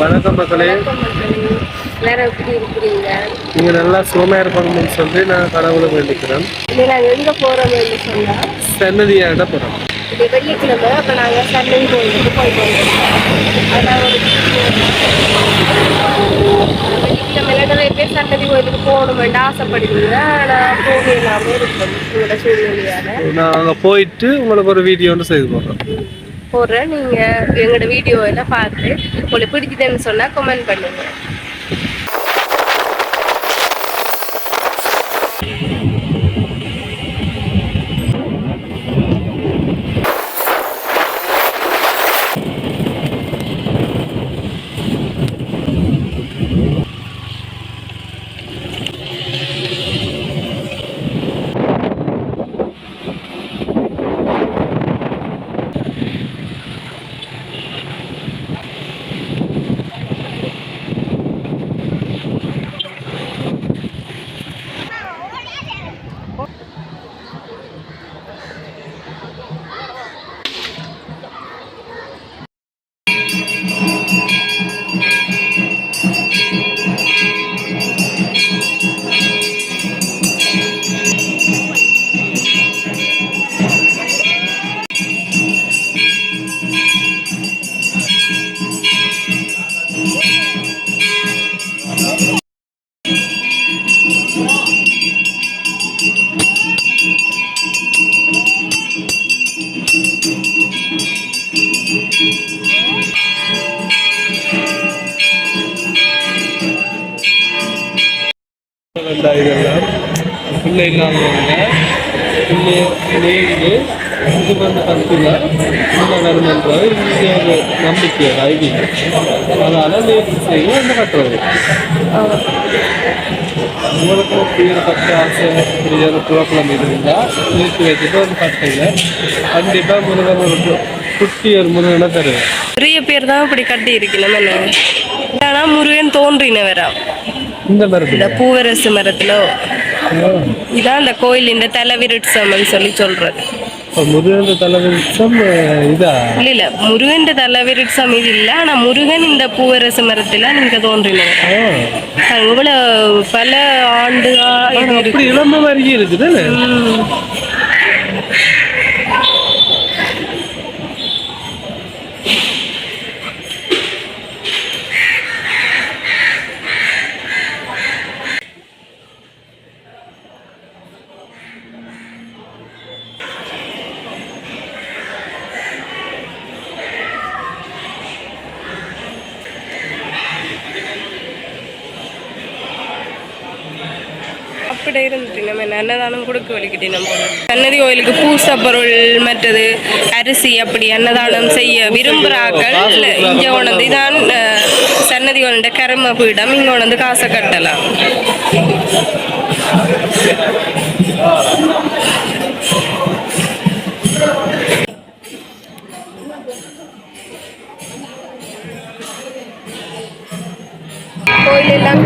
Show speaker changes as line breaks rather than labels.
வணக்கம் மக்களே.
எல்லாரும் எப்படி இருக்கிறீங்க?
நீங்க நல்லா சுகமா இருப்பாங்கன்னு சொல்லி நான் கடவுளை வேண்டிக்கிறேன்.
இல்லை நாங்கள் எங்கே போகிறோம்னு சொன்னால்
சன்னதியாட போறோம்
இது வெள்ளிக்கிழமை அப்போ நாங்கள் கோயிலுக்கு போயிட்டு அதான் ஒரு வெள்ளிக்கிழமையில நிறைய பேர் சன்னதி கோயிலுக்கு போகணுமெண்டு ஆசைப்படுவீங்க ஆனால் போக இல்லாமல் இருக்கும் உங்களோட சூழ்நிலையால்.
நான் அங்க போயிட்டு உங்களுக்கு ஒரு வீடியோ ஒன்று செய்து போடுறேன்
போடுறேன். நீங்கள் எங்களோட வீடியோ எல்லாம் பார்த்து உங்களுக்கு பிடிக்குதுன்னு சொன்னால் கமெண்ட் பண்ணுங்க.
இந்த இதெல்லாம் பிள்ளை இல்லாமல் பிள்ளை நேர்ந்து இது வந்து கற்றுல இந்த வருமன்றது இங்கே ஒரு நம்பிக்கை ஐதீகம் அதனால் நேர்த்தி செய்ய இந்த கட்டுறது உங்களுக்கு தீவிர கட்ட ஆசை பெரிய ப்ராப்ளம் இருந்தால் நிறுத்தி வச்சுட்டு ஒரு கட்டையில் கண்டிப்பாக முருகன் ஒரு குட்டி ஒரு முருகனை தருவேன்
நிறைய பேர் தான் இப்படி கட்டி இருக்கணும் ஆனால் முருகன் தோன்றினவரா.
இந்த
இந்த பூவரசு மரத்துல. இதான் அந்த கோயில் தலைவிருட்சம்னு சொல்லி சொல்றது.
முருகன் தலைவரிசம் இதா?
இல்ல இல்ல முருகன் தலைவிருட்சம் இது இல்ல ஆனா முருகன் இந்த பூவரசு மரத்துல நீங்க தோன்றினவர். இவ்வளவு பல
ஆனா மாதிரி இருக்குது
அப்படி இருந்துட்டு நம்ம அன்னதானம் கொடுக்க வலிக்கிட்டே நம்ம சன்னதி கோயிலுக்கு பூசை பொருள் மற்றது அரிசி அப்படி அன்னதானம் செய்ய விரும்புகிறாக்கள் இங்கே உணர்ந்து இதான் சன்னதி கோயிலுட கர்ம பீடம். இங்கே உணர்ந்து காசை கட்டலாம். கோயில் எல்லாம்